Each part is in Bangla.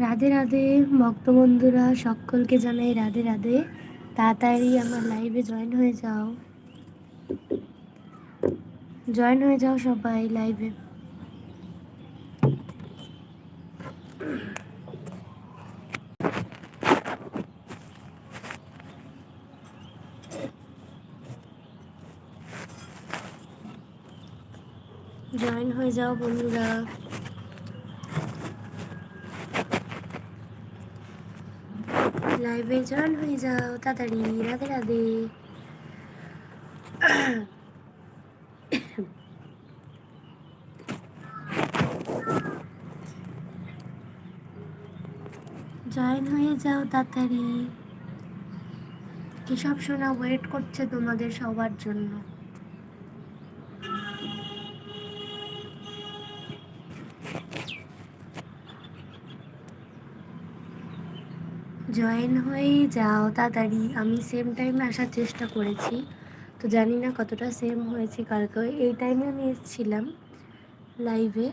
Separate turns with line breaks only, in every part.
রাধে রাধে ভক্তবন্ধুরা সকলকে জানাই রাধে রাধে। তাড়াতাড়ি আমার লাইভে জয়েন হয়ে যাও। জয়েন হয়ে যাও সবাই লাইভে জয়েন হয়ে যাও বন্ধুরা। লাইভে জয়েন হয়ে যাও, তাড়াতাড়ি, রাধে রাধে। জয়েন হয়ে যাও, তাড়াতাড়ি। এসব শোনা ওয়েট করছে তোমাদের সবার জন্য। জয়েন হয়ে যাও, তাড়াতাড়ি। আমি সেম টাইমে আসার চেষ্টা করেছি। তো জানি না কতটা সেম হয়েছে কালকে। এই টাইমে আমি এসেছিলাম লাইভে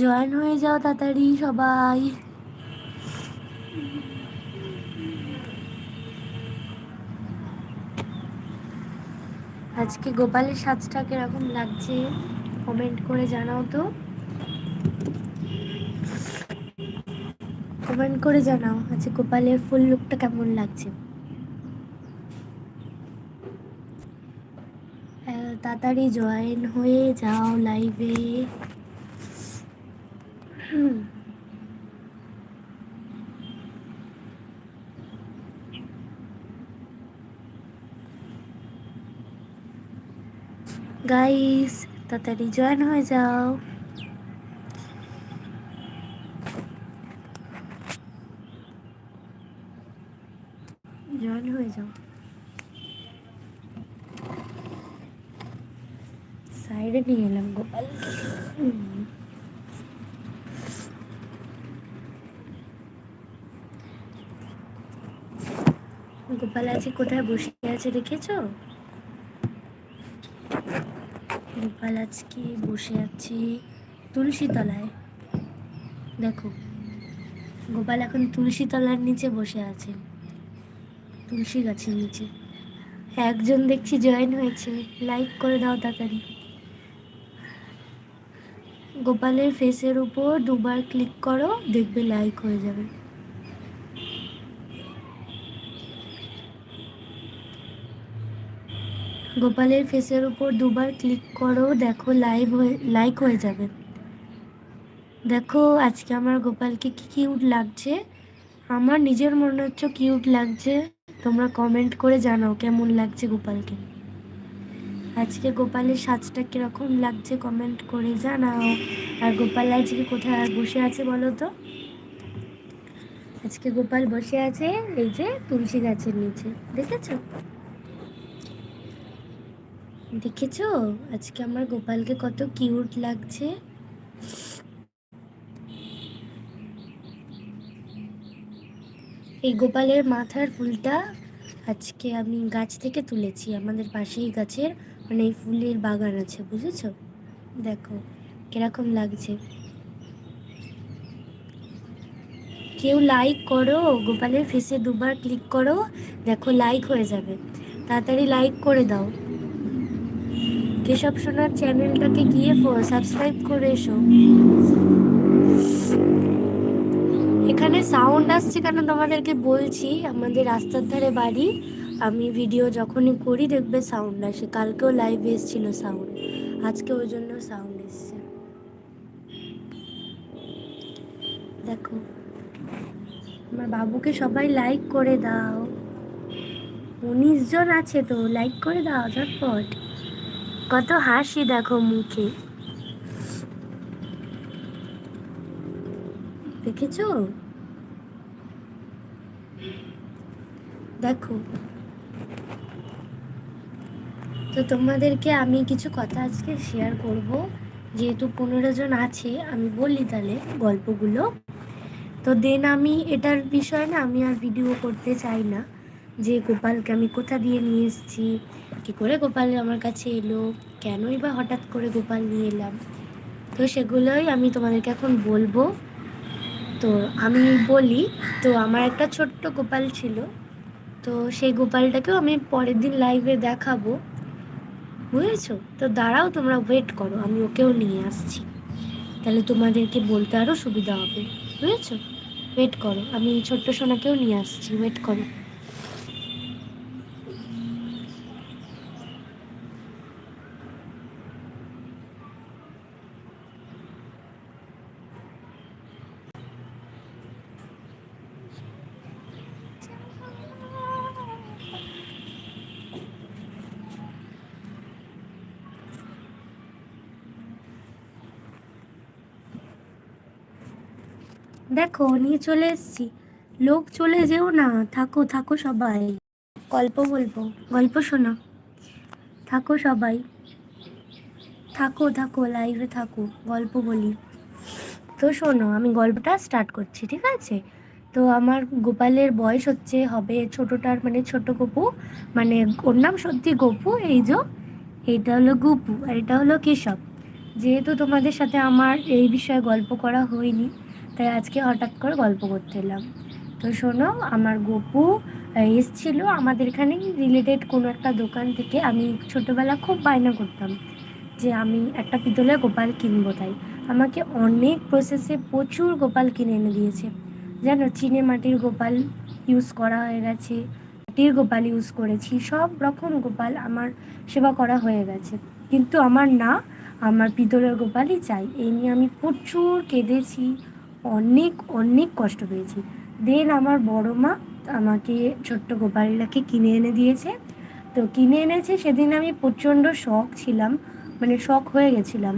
জয়েন হয়ে যাও তাড়াতাড়ি সবাই। আজকে গোপালের সাজটা কীরকম লাগছে? কমেন্ট করে জানাও তো। কমেন্ট করে জানাও আজকে গোপালের ফুল লুকটা কেমন লাগছে? তাড়াতাড়ি জয়েন হয়ে যাও লাইভে গাইস তাড়াতাড়ি জয়েন হয়ে যাও জয়েন হয়ে যাও সাইডে নিয়ে এলাম গোপাল আছে কোথায় বসে আছে দেখেছ? গোপাল আজকে বসে আছে তুলসী তলায় দেখো, গোপাল এখন তুলসী তলার নিচে বসে আছে, তুলসী গাছের নিচে। একজন দেখছি জয়েন হয়েছে লাইক করে দাও তাড়াতাড়ি। গোপালের ফেসের উপর দুবার ক্লিক করো, দেখবে লাইক হয়ে যাবে। গোপালের ফেসের উপর দুবার ক্লিক করো, দেখো লাইভ হয়ে লাইক হয়ে যাবে। দেখো আজকে আমার গোপালকে কি কিউট লাগছে। আমার নিজের মনে হচ্ছে কিউট লাগছে। তোমরা কমেন্ট করে জানাও কেমন লাগছে গোপালকে। আজকে গোপালের সাজটা কীরকম লাগছে কমেন্ট করে জানাও। আর গোপাল আজকে কোথায় বসে আছে বলো তো? আজকে গোপাল বসে আছে, এই যে তুলসী গাছের নিচে, দেখেছ? দেখেছ? আজকে আমার গোপালকে কত কিউট লাগছে। এই গোপালের মাথার ফুলটা আজকে আমি গাছ থেকে তুলেছি। আমাদের পাশেই গাছের মানে এই ফুলের বাগান আছে, বুঝেছ? দেখো, কীরকম লাগছে। কেউ লাইক করো, গোপালের ফেসে দুবার ক্লিক করো, দেখো লাইক হয়ে যাবে। তাড়াতাড়ি লাইক করে দাও। কেশব সোনার চ্যানেলটাকে গিয়ে সাবস্ক্রাইব করে এসো। এখানে সাউন্ড আসছে কেন তোমাদেরকে বলছি? আমাদের রাস্তার ধারে বাড়ি। আমি ভিডিও যখনই করি, দেখবে সাউন্ড আসে। কালকেও লাইভ এসেছিল সাউন্ড আজকে ওই জন্য সাউন্ড এসছে। দেখো। আমার বাবুকে সবাই লাইক করে দাও। উনিশ জন আছে তো লাইক করে দাও, ঝটপট। কত হাসি দেখো মুখে। দেখেছ? দেখো। তো তোমাদেরকে আমি কিছু কথা আজকে শেয়ার করব। যেহেতু পনেরো জন আছে, আমি বলি তাহলে গল্পগুলো। তো দেন আমি এটার বিষয়ে না আমি আর ভিডিও করতে চাই না। যে গোপালকে আমি কোথা দিয়ে নিয়ে এসেছি কী করে গোপাল আমার কাছে এলো? কেনই বা হঠাৎ করে গোপাল নিয়ে এলাম? তো সেগুলোই আমি তোমাদেরকে এখন বলব। তো আমি বলি, তো আমার একটা ছোট্ট গোপাল ছিল। তো সেই গোপালটাকেও আমি পরের দিন লাইভে দেখাবো। বুঝেছ? তো দাঁড়াও, তোমরা ওয়েট করো, আমি ওকেও নিয়ে আসছি। তাহলে তোমাদেরকে বলতে আরও সুবিধা হবে। বুঝেছ? ওয়েট করো, আমি ছোট্ট সোনাকেও নিয়ে আসছি ওয়েট করো। দেখো, নিয়ে চলে এসছি। লোক চলে যেও না। থাকো থাকো সবাই। গল্প বলব। গল্প শোনো। থাকো সবাই। থাকো থাকো লাইভে থাকো। গল্প বলি। তো শোনো, আমি গল্পটা স্টার্ট করছি, ঠিক আছে? তো আমার গোপালের বয়স হচ্ছে, হবে ছোটোটার মানে ছোট গপু মানে ওর নাম সত্যি গপু, এই যে এইটা হলো গুপু আর এটা হলো কেশব। যেহেতু তোমাদের সাথে আমার এই বিষয়ে গল্প করা হয়নি তাই আজকে হঠাৎ করে গল্প করতে এলাম। তো শোনো, আমার গপু এসছিল আমাদের এখানে রিলেটেড কোনো একটা দোকান থেকে। আমি ছোটোবেলা খুব বায়না করতাম যে আমি একটা পিতলের গোপাল কিনবো তাই। আমাকে অনেক প্রসেসে প্রচুর গোপাল কিনে এনে দিয়েছে। জানো, চিনে মাটির গোপাল ইউজ করা হয়ে গেছে, মাটির গোপাল ইউজ করেছি, সব রকম গোপাল আমার সেবা করা হয়ে গেছে। কিন্তু আমার না, আমার পিতলের গোপালই চাই। এই নিয়ে আমি প্রচুর কেঁদেছি অনেক অনেক কষ্ট পেয়েছি। দেন আমার বড় মা আমাকে ছোট্ট গোপালটাকে কিনে এনে দিয়েছে। তো কিনে এনেছে, সেদিন আমি প্রচণ্ড শখ ছিলাম মানে শখ হয়ে গেছিলাম।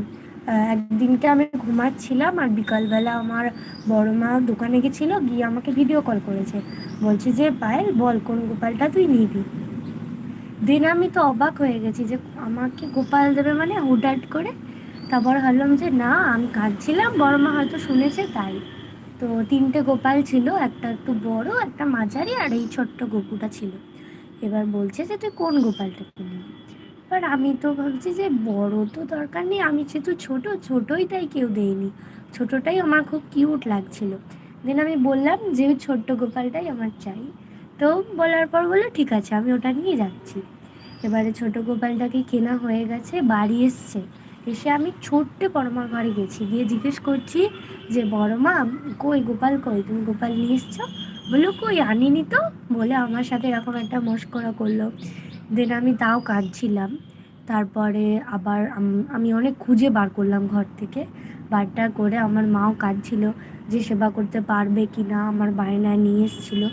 একদিনকে আমি ঘুমাচ্ছিলাম আর বিকালবেলা আমার বড় মা দোকানে গেছিল, গিয়ে আমাকে ভিডিও কল করেছে। বলছে যে, পায়েল, বল, কোন গোপালটা তুই নিবি? দিন আমি তো অবাক হয়ে গেছি যে, আমাকে গোপাল দেবে মানে হুডাট করে তারপর ভাবলাম যে, না, আমি কাঁদছিলাম, বড় মা হয়তো শুনেছে তাই। তো তিনটে গোপাল ছিল, একটা একটু বড়, একটা মাঝারি, আর এই ছোট্ট গপুটা ছিল। এবার বলছে যে, তুই কোন গোপালটা কিনবি এবার আমি তো ভাবছি যে, বড় তো দরকার নেই, আমি যেহেতু ছোট, ছোটই তাই কেউ দেয়নি। ছোটটাই আমার খুব কিউট লাগছিল। দেন আমি বললাম যে, ছোট্ট গোপালটাই আমার চাই। তো বলার পর বলল, ঠিক আছে, আমি ওটা নিয়ে যাচ্ছি। এবারে ছোট গোপালটাকে কেনা হয়ে গেছে, বাড়ি এসছে। এসে আমি ছোট্টে বড়মার ঘরে গেছি। গিয়ে জিজ্ঞেস করছি যে বড় মা কই গোপাল কই? তুমি গোপাল নিয়ে এসছো? বলল, কই আনিনি তো। বলে আমার সাথে এরকম একটা মস্করা করল। দেন আমি তাও কাঁদছিলাম। তারপরে আবার আমি অনেক খুঁজে বার করলাম ঘর থেকে। বারটা করে আমার মাও কাঁদছিল যে, সেবা করতে পারবে কি না? আমার বায়নায় নিয়ে এসেছিল।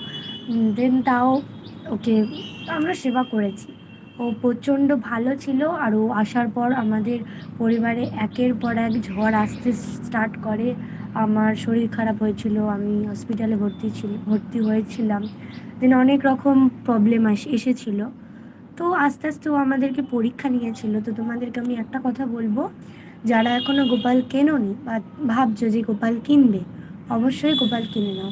দেন তাও ওকে আমরা সেবা করেছি। ও প্রচণ্ড ভালো ছিল আর ও আসার পর আমাদের পরিবারে একের পর এক ঝড় আসতে স্টার্ট করে। আমার শরীর খারাপ হয়েছিল, আমি হসপিটালে ভর্তি ছিল, ভর্তি হয়েছিলাম। দেন অনেক রকম প্রবলেম আস, এসেছিল। তো আস্তে আস্তে ও আমাদেরকে পরীক্ষা নিয়েছিল। তো তোমাদেরকে আমি একটা কথা বলব, যারা এখনও গোপাল কেনোনি বা ভাবছ যে গোপাল কিনবে, অবশ্যই গোপাল কিনে নাও।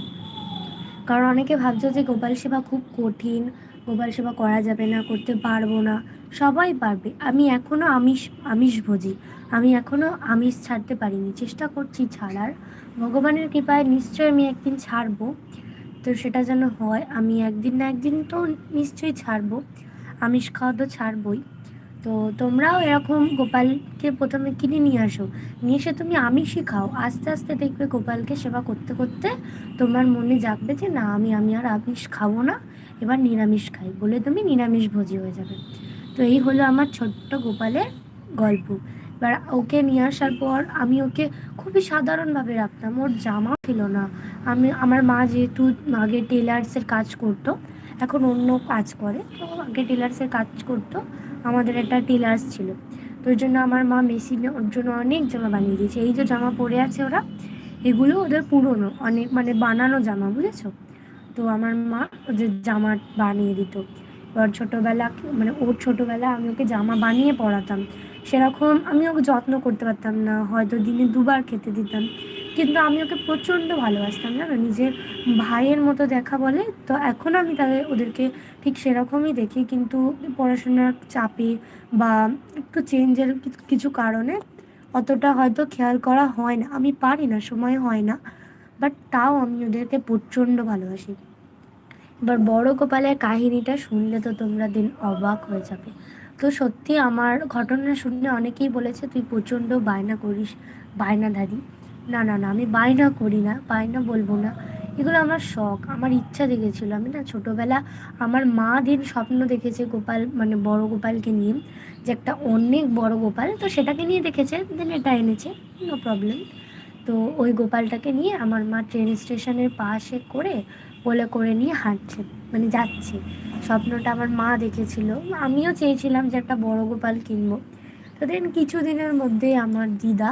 কারণ অনেকে ভাবছ যে গোপাল সেবা খুব কঠিন গোপাল সেবা করা যাবে না, করতে পারব না। সবাই পারবে। আমি এখনও আমিষ আমিষ ভোজি। আমি এখনও আমিষ ছাড়তে পারিনি। চেষ্টা করছি ছাড়ার। ভগবানের কৃপায় নিশ্চয়ই আমি একদিন ছাড়বো। তো সেটা যেন হয়, আমি একদিন না একদিন তো নিশ্চয়ই ছাড়বো। আমিষ খাওয়া তো ছাড়বই। তো তোমরাও এরকম গোপালকে প্রথমে কিনে নিয়ে আসো। নিয়ে এসে তুমি আমিষই খাও আস্তে আস্তে দেখবে গোপালকে সেবা করতে করতে তোমার মনে জাগবে যে, না, আমি আমি আর আমিষ খাব না। এবার নিরামিষ খাই। বলে তুমি নিরামিষ ভোজি হয়ে যাবে। তো এই হলো আমার ছোট্ট গোপালের গল্প। এবার ওকে নিয়ে আসার পর আমি ওকে খুবই সাধারণভাবে রাখতাম। ওর জামা ছিল না। আমি, আমার মা যেহেতু আগে টেলার্সের কাজ করতো, এখন অন্য কাজ করে। তো আগে টেলার্সের কাজ করতো। আমাদের একটা টেলার্স ছিল তো ওই জন্য আমার মা মেশিনে ওর জন্য অনেক জামা বানিয়ে দিয়েছে। এই যে জামা পরে আছে ওরা, এগুলো ওদের পুরনো, অনেক মানে বানানো জামা, বুঝেছ? তো আমার মা ওদের জামা বানিয়ে দিত। এবার ছোটোবেলা মানে ওর ছোটোবেলা আমি ওকে জামা বানিয়ে পরাতাম সেরকম আমি ওকে যত্ন করতে পারতাম না, হয়তো দিনে দুবার খেতে দিতাম। কিন্তু আমি ওকে প্রচণ্ড ভালোবাসতাম, জানো? নিজের ভাইয়ের মতো দেখা বলে, তো এখন আমি তাদের, ওদেরকে ঠিক সেরকমই দেখি। কিন্তু পড়াশোনার চাপে বা একটু চেঞ্জের কিছু কারণে অতটা হয়তো খেয়াল করা হয় না। আমি পারি না, সময় হয় না। বাট তাও আমি ওদেরকে প্রচণ্ড ভালোবাসি। এবার বড় গোপালের কাহিনীটা শুনলে তো তোমরা দিন অবাক হয়ে যাবে। তো সত্যি আমার ঘটনা শুনে অনেকেই বলেছে, তুই প্রচণ্ড বায়না করিস, বায়নাধারী। না না না, আমি বায়না করি না, বায়না বলব না। এগুলো আমার শখ, আমার ইচ্ছা দেখেছিল। আমি না ছোটোবেলা আমার মা দিন স্বপ্ন দেখেছে গোপাল মানে বড় গোপালকে নিয়ে, যে একটা অনেক বড় গোপাল, তো সেটাকে নিয়ে দেখেছে দেন এটা এনেছে নো প্রবলেম তো ওই গোপালটাকে নিয়ে আমার মা ট্রেন স্টেশনের পাশে করে, বলে করে নিয়ে হাঁটছে মানে যাচ্ছে। স্বপ্নটা আমার মা দেখেছিল, আমিও চেয়েছিলাম যে একটা বড় গোপাল কিনবো। তো দেন কিছুদিনের মধ্যেই আমার দিদা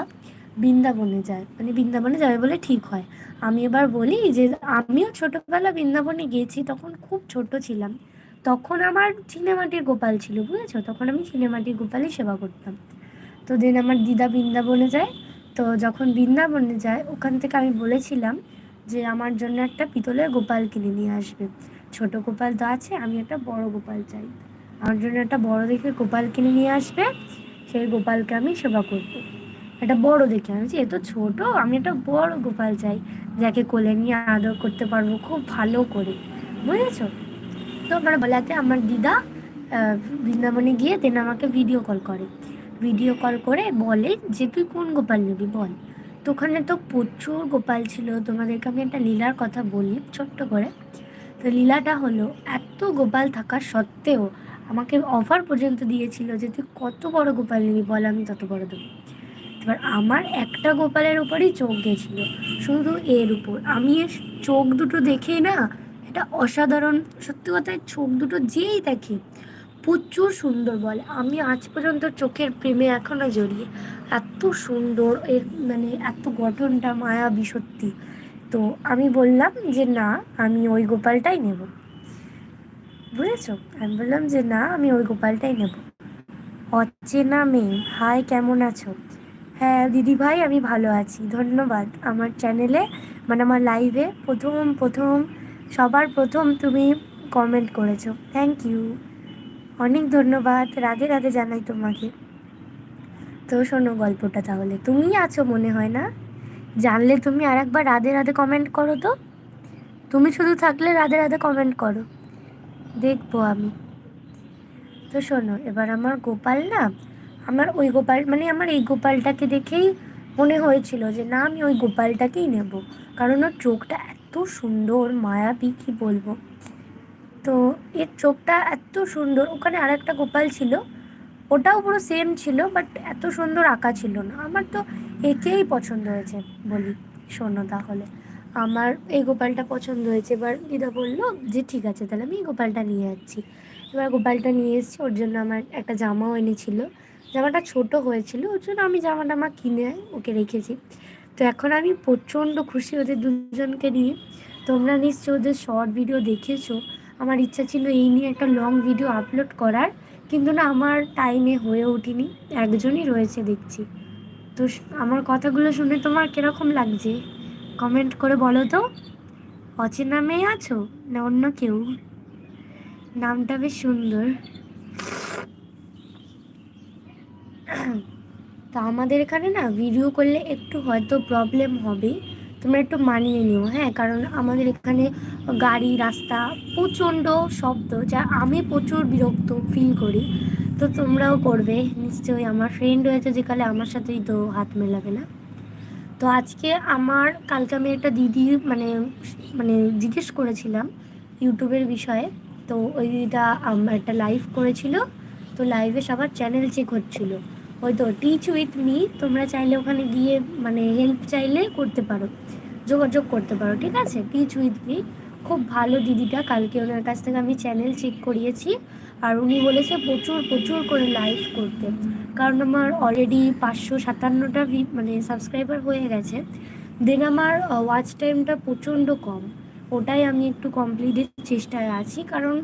বৃন্দাবনে যায়। মানে বৃন্দাবনে যাবে বলে ঠিক হয়। আমি এবার বলি যে, আমিও ছোটোবেলা বৃন্দাবনে গিয়েছি, তখন খুব ছোট ছিলাম। তখন আমার চিনেমাটির গোপাল ছিল, বুঝেছ? তখন আমি চিনেমাটির গোপালই সেবা করতাম। তো দেন আমার দিদা বৃন্দাবনে যায়। তো যখন বৃন্দাবনে যায়, ওখান থেকে আমি বলেছিলাম যে, আমার জন্য একটা পিতলের গোপাল কিনে নিয়ে আসবে। ছোট গোপাল তো আছে, আমি একটা বড় গোপাল চাই। আমার জন্য একটা বড় দেখে গোপাল কিনে নিয়ে আসবে। সেই গোপালকে আমি সেবা করব। একটা বড় দেখে আমি এ তো ছোট, আমি একটা বড় গোপাল চাই, যাকে কোলে নিয়ে আদর করতে পারব খুব ভালো করে। বুঝেছ? তো আমার বলাতে আমার দিদা বৃন্দাবনে গিয়ে দেন আমাকে ভিডিও কল করে। ভিডিও কল করে বলে যে, তুই কোন গোপাল নিবি বল? তো ওখানে তো প্রচুর গোপাল ছিল, তোমাদেরকে আমি একটা লীলার কথা বলি ছোট্ট করে। তো লীলাটা হলো, এত গোপাল থাকা সত্ত্বেও আমাকে অফার পর্যন্ত দিয়েছিল যে, তুই কত বড় গোপাল নিবি বল, আমি তত বড় দেবো। এবার আমার একটা গোপালের উপরেই চোখ গেছিল, শুধু এর উপর। আমি এর চোখ দুটো দেখেই না এটা অসাধারণ, সত্যি কথায় চোখ দুটো যেই দেখি, প্রচুর সুন্দর বলে। আমি আজ পর্যন্ত চোখের প্রেমে এখনও জড়িয়ে, এত সুন্দর এর মানে এত গঠনটা মায়াবী সত্যি। তো আমি বললাম যে, না, আমি ওই গোপালটাই নেব। বুঝেছ? আমি বললাম যে, না, আমি ওই গোপালটাই নেব। অচেনা মেয়ে, হাই, কেমন আছো? হ্যাঁ দিদি ভাই, আমি ভালো আছি। ধন্যবাদ। আমার চ্যানেলে মানে আমার লাইভে প্রথম প্রথম, সবার প্রথম তুমি কমেন্ট করেছ। থ্যাংক ইউ অনেক ধন্যবাদ। রাধে রাধে জানাই তোমাকে। তো শোনো গল্পটা তাহলে। তুমি আছো মনে হয় না? জানলে তুমি আর একবার রাধে রাধে কমেন্ট করো তো। তুমি শুধু থাকলে রাধে রাধে কমেন্ট করো। দেখব আমি। তো শোনো, এবার আমার গোপাল না আমার ওই গোপাল মানে আমার এই গোপালটাকে দেখেই মনে হয়েছিল যে, না, আমি ওই গোপালটাকেই নেব। কারণ ওর চোখটা এত সুন্দর, মায়াবী, কী বলব? তো এর চোখটা এত সুন্দর, ওখানে আর একটা গোপাল ছিল, ওটাও পুরো সেম ছিল বাট এত সুন্দর আঁকা ছিল না। আমার তো একেই পছন্দ হয়েছে বলি, শোনো তাহলে। আমার এই গোপালটা পছন্দ হয়েছে। এবার দিদা বলল, যে, ঠিক আছে, তাহলে আমি এই গোপালটা নিয়ে যাচ্ছি। এবার গোপালটা নিয়ে এসেছি, ওর জন্য আমার একটা জামাও এনেছিল। জামাটা ছোট হয়েছিল, ওর জন্য আমি জামাটা আমার কিনে ওকে রেখেছি। তো এখন আমি প্রচণ্ড খুশি ওদের দুজনকে নিয়ে। তোমরা নিশ্চয় ওদের শর্ট ভিডিও দেখেছ। আমার ইচ্ছা ছিল এই নিয়ে একটা লং ভিডিও আপলোড করার, কিন্তু না, আমার টাইমে হয়ে ওঠেনি। একজনই রয়েছে দেখছি। তো আমার কথাগুলো শুনে তোমার কীরকম লাগছে? কমেন্ট করে বলো তো। অচেনা মেয়ে আছো? না অন্য কেউ? নামটা বেশ সুন্দর। তো আমাদের এখানে না ভিডিও করলে একটু হয়তো প্রবলেম হবে। তোমরা একটু মানিয়ে নিও হ্যাঁ? কারণ আমাদের এখানে গাড়ি, রাস্তা, প্রচণ্ড শব্দ, যা আমি প্রচুর বিরক্ত ফিল করি। তো তোমরাও করবে, নিশ্চয়ই আমার ফ্রেন্ড হয়েছে যেকালে আমার সাথেই তো হাত মেলাবে না। তো আজকে আমার, কালকে আমি একটা দিদি মানে মানে জিজ্ঞেস করেছিলাম ইউটিউবের বিষয়ে। তো ওই দিদিটা একটা লাইভ করেছিল। তো লাইভে সবার চ্যানেল চেক হচ্ছিল। ওই তো টিচ উইথ মি তোমরা চাইলে ওখানে গিয়ে মানে হেল্প চাইলে করতে পারো, যোগাযোগ করতে পারো, ঠিক আছে? টিচ উইথ মি খুব ভালো দিদিটা, কালকে ওনার কাছ থেকে আমি চ্যানেল চেক করিয়েছি, আর উনি বলেছে প্রচুর প্রচুর করে লাইভ করতে, কারণ আমার অলরেডি পাঁচশো সাতান্নটা মানে সাবস্ক্রাইবার হয়ে গেছে দেন আমার ওয়াচ টাইমটা প্রচণ্ড কম, ওটাই আমি একটু কমপ্লিটের চেষ্টায় আছি, কারণ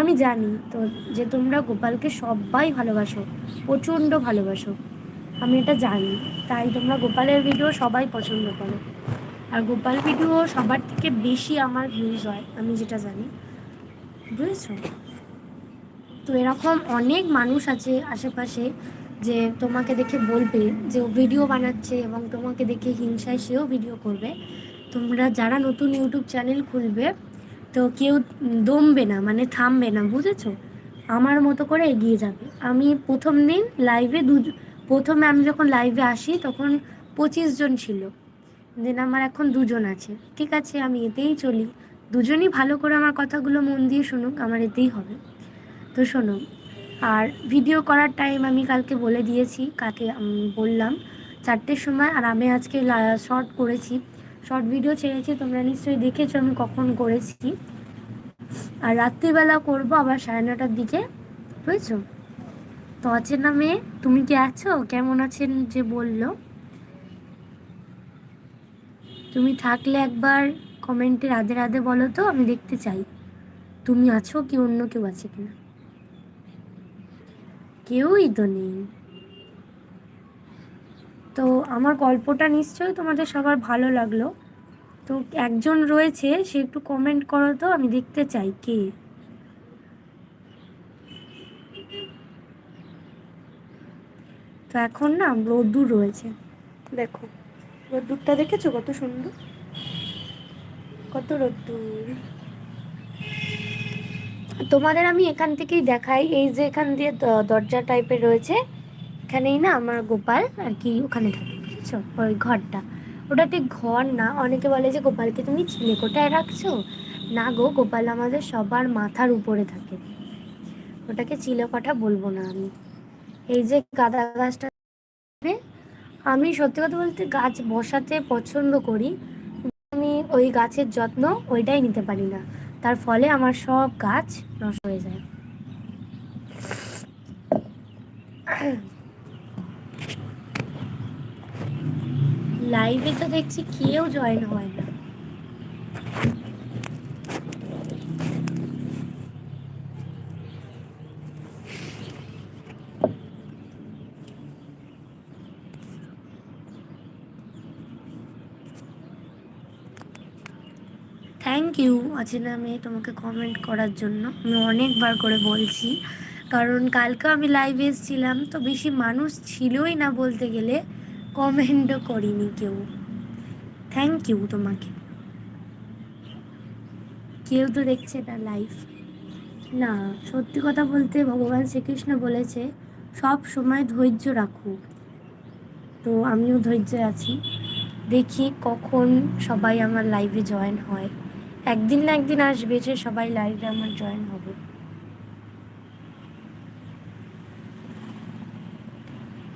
আমি জানি তো যে তোমরা গোপালকে সবাই ভালোবাসো, প্রচণ্ড ভালোবাসো। আমি এটা জানি, তাই তোমরা গোপালের ভিডিও সবাই পছন্দ করো। আর গোপাল ভিডিও সবার থেকে বেশি আমার ভিউজ হয়, আমি যেটা জানি। বুঝেছ? তো এরকম অনেক মানুষ আছে আশেপাশে যে তোমাকে দেখে বলবে যে ও ভিডিও বানাচ্ছে এবং তোমাকে দেখে হিংসায় সেও ভিডিও করবে। তোমরা যারা নতুন ইউটিউব চ্যানেল খুলবে তো কেউ দমবে না মানে থামবে না, বুঝেছ? আমার মতো করে এগিয়ে যাবে। আমি প্রথম দিন লাইভে দু প্রথমে আমি যখন লাইভে আসি তখন পঁচিশ জন ছিল। দেন আমার এখন দুজন আছে। ঠিক আছে, আমি এতেই চলি। দুজনই ভালো করে আমার কথাগুলো মন দিয়ে শুনুক, আমার এতেই হবে। তো শোনো, আর ভিডিও করার টাইম আমি কালকে বলে দিয়েছি, কাকে বললাম। চারটের সময়, আর আমি আজকে শর্ট করেছি। শর্ট ভিডিও ছেড়েছি, তোমরা নিশ্চয়ই দেখেছ আমি কখন করেছি। আর রাত্রিবেলা করব আবার সাড়ে নটার দিকে, বুঝেছ? তো অচেনা মেয়ে, তুমি কি আছো? কেমন আছেন যে বলল? তুমি থাকলে একবার কমেন্টে রাধে রাধে বলো তো, আমি দেখতে চাই। তুমি আছো কি অন্য কেউ আছে কিনা? কেউই তো নেই। তো আমার গল্পটা নিশ্চয়ই তোমাদের সবার ভালো লাগল। তো একজন রয়েছে, সে একটু কমেন্ট করো তো, আমি দেখতে চাই কে। তো এখন না রোদ্দুর রয়েছে। দেখো, রোদ্দুরটা দেখেছ? কত সুন্দর। কত রোদ্দুর। তোমাদের আমি এখান থেকেই দেখাই, এই যে এখান দিয়ে দরজা টাইপের রয়েছে। এখানেই না আমার গোপাল আর কি ওখানে থাকে, বুঝেছ? ওই ঘরটা। ওটা ঠিক ঘর না, অনেকে বলে যে গোপালকে তুমি ছেলে কোটায় রাখছো? না গো, গোপাল আমাদের সবার মাথার উপরে থাকে। ওটাকে চিলেকটা বলব না আমি। এই যে গাঁদা গাছটা আমি সত্যি কথা বলতে গাছ বসাতে পছন্দ করি আমি ওই গাছের যত্ন ওইটাই নিতে পারি না। তার ফলে আমার সব গাছ নষ্ট হয়ে যায়। লাইভে তো দেখছি কেউ জয়েন হয় না। থ্যাংক ইউ অচেনা মেয়ে, তোমাকে কমেন্ট করার জন্য। আমি অনেকবার করে বলছি। কারণ কালকে আমি লাইভে এসেছিলাম, তো বেশি মানুষ ছিলই না বলতে গেলে। কমেন্টও করিনি কেউ। থ্যাংক ইউ তোমাকে। কেউ তো দেখছে না লাইভ না, সত্যি কথা বলতে ভগবান শ্রীকৃষ্ণ বলেছে, সব সময় ধৈর্য রাখো। তো আমিও ধৈর্য আছি। দেখি কখন সবাই আমার লাইভে জয়েন হয়। একদিন না একদিন আসবে যে সবাই লাইভে আমার জয়েন হবে।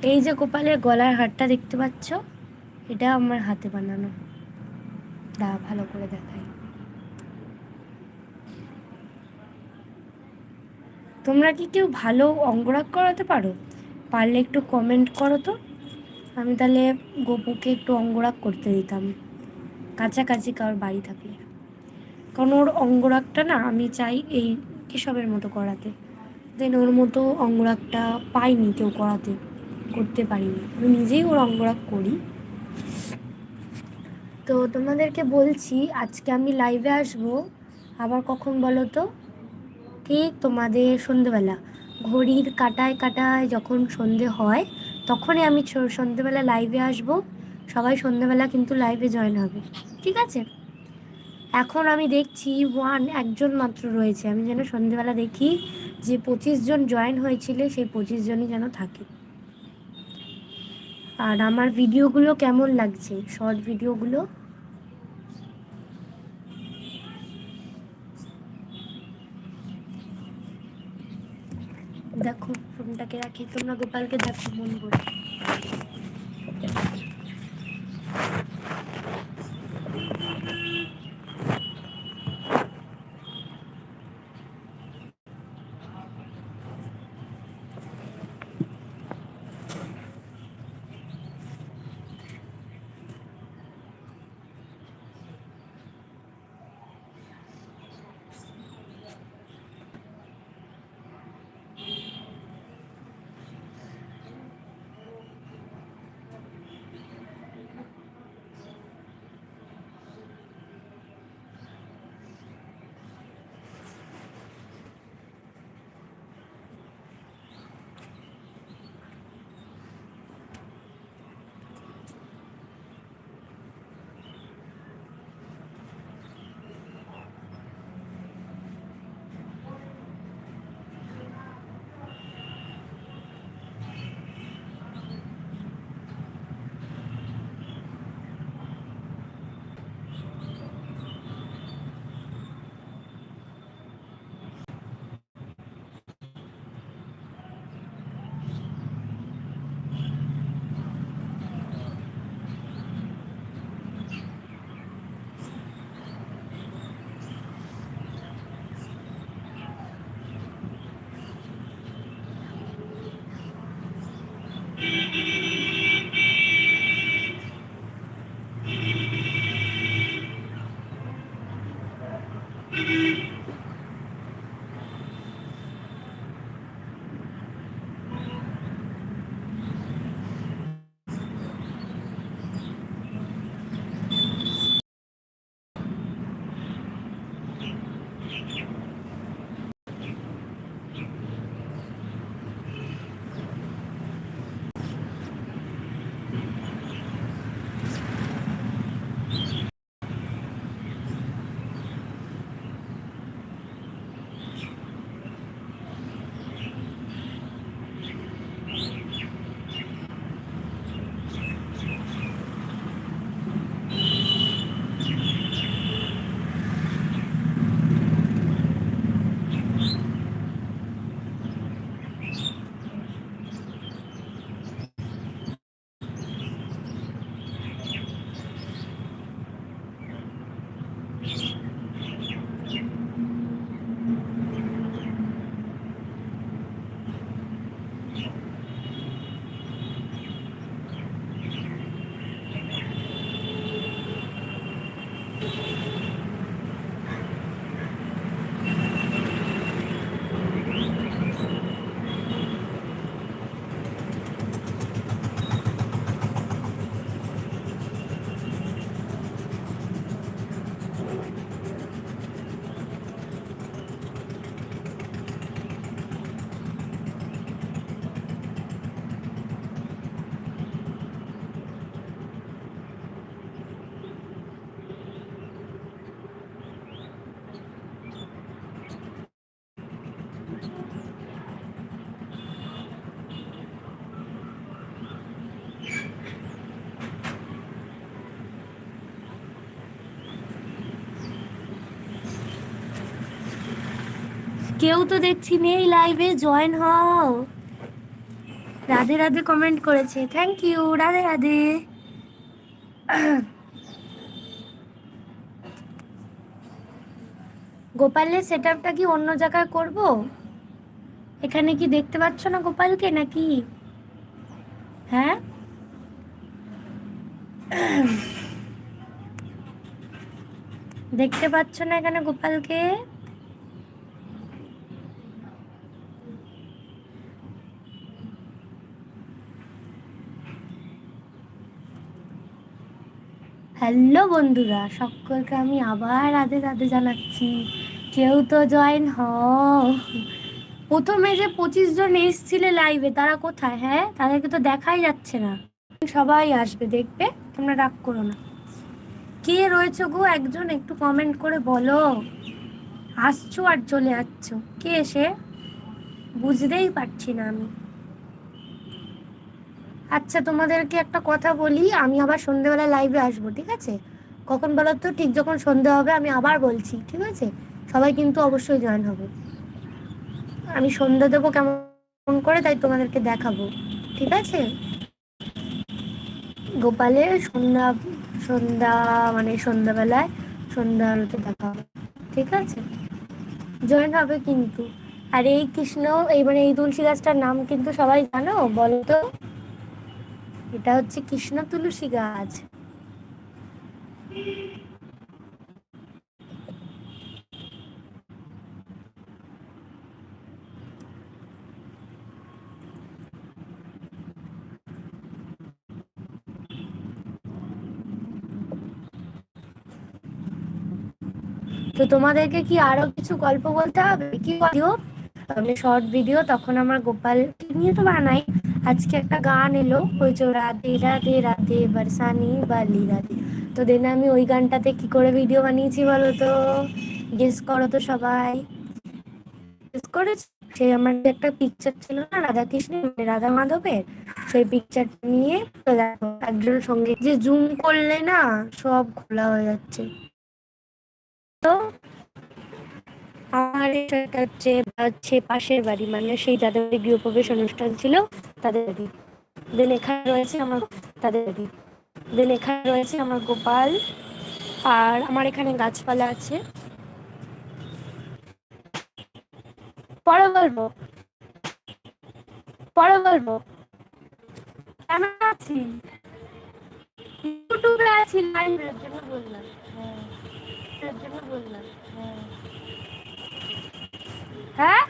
এই যে গোপালের গলার হারটা দেখতে পাচ্ছ, এটা আমার হাতে বানানো। দা, ভালো করে দেখাই। তোমরা কি কেউ ভালো অঙ্গরাগ করাতে পারো? পারলে একটু কমেন্ট করো তো। আমি তাহলে গোপুকে একটু অঙ্গরাগ করতে দিতাম। কাছাকাছি কারোর বাড়ি থাকলে। কারণ ওর অঙ্গরাগটা না আমি চাই এই কেশবের মতো করাতে। দেন ওর মতো অঙ্গরাগটা পাইনি কেউ করাতে। করতে পারিনি। আমি নিজেই ওর অঙ্গরাগ করি। তো তোমাদেরকে বলছি, আজকে আমি লাইভে আসব। আবার কখন বলো তো? ঠিক তোমাদের সন্ধেবেলা। ঘড়ির কাটায় কাটায় যখন সন্ধে হয়, তখনই আমি সন্ধেবেলা লাইভে আসব। সবাই সন্ধেবেলা কিন্তু লাইভে জয়েন হবে। ঠিক আছে? এখন আমি দেখছি ওয়ান একজন মাত্র রয়েছে। আমি যেন সন্ধেবেলা দেখি যে পঁচিশ জন জয়েন হয়েছিল, সেই পঁচিশ জনই যেন থাকে। আর আমার ভিডিওগুলো কেমন লাগছে? শর্ট ভিডিওগুলো? দেখো ফোনটাকে রাখি, তোমরা গোপালকে দেখো, মন করে কেউ তো দেখছি নেই লাইভে জয়েন হও। রাধে রাধে কমেন্ট করেছে থ্যাংক ইউ রাধে রাধে। গোপালের সেট আপটা কি অন্য জায়গায় করব? এখানে কি দেখতে পাচ্ছ না গোপালকে নাকি? হ্যাঁ? দেখতে পাচ্ছ না এখানে গোপালকে? হ্যালো বন্ধুরা, সকলকে আমি আবার রাধে রাধে জানাচ্ছি। কেউ তো জয়েন হও। প্রথমে যে পঁচিশ জন এসছিলে লাইভে তারা কোথায় হ্যাঁ? তাদেরকে তো দেখাই যাচ্ছে না। সবাই আসবে, দেখবে? তোমরা রাগ করো না। কে রয়েছে গো? একজন একটু কমেন্ট করে বলো। আসছো আর চলে যাচ্ছ কে এসে বুঝতেই পারছি না আমি। আচ্ছা তোমাদেরকে একটা কথা বলি, আমি আবার সন্ধেবেলা লাইভে আসব, ঠিক আছে? কখন বলো তো? ঠিক যখন সন্ধে হবে, আমি আবার বলছি, ঠিক আছে? সবাই কিন্তু অবশ্যই জয়েন হবে। আমি সন্ধে দেবো কেমন করে, তাই তোমাদেরকে দেখাবো, ঠিক আছে? গোপালের সন্ধ্যা সন্ধ্যা মানে সন্ধ্যাবেলায় সন্ধ্যা আলোতে দেখা হবে ঠিক আছে? জয়েন হবে কিন্তু। আর এই কৃষ্ণ, এই মানে এই তুলসী গাছটার নাম কিন্তু সবাই জানো, বলো তো? এটা হচ্ছে কৃষ্ণ তুলসী গাছ। তো তোমাদেরকে কি আরও কিছু গল্প বলতে হবে? কি ভিডিও শর্ট ভিডিও তখন আমার গোপাল নিয়ে তো বানাই আজকে একটা গান এলো, ওই যে রাধে রাধে রাধে, বরসানি বালি, রাধে। তো দেন আমি ওই গানটাতে কি করে ভিডিও বানিয়েছি বলো তো? গেস করো তো সবাই। গেস করেছ? সে আমার একটা পিকচার ছিল না রাধা কৃষ্ণের রাধা মাধবের, সেই পিকচারটা নিয়ে একজনের সঙ্গে যে জুম করলে না, সব খোলা হয়ে যাচ্ছে। তো আমার এটা হচ্ছে পাশের বাড়ি মানে সেই যাদের বাড়ি গৃহপ্রবেশ অনুষ্ঠান ছিল। তাদের দেন এখানে রয়েছে আমার তাদের দেন এখানে রয়েছে আমার গোপাল আর আমার এখানে গাছপালা আছে। পরে বলব পরে বলব কেমন আছি? ইউটিউবে আছি লাইভের জন্য বললাম। জন্য হ্যাঁ। হ্যাঁ।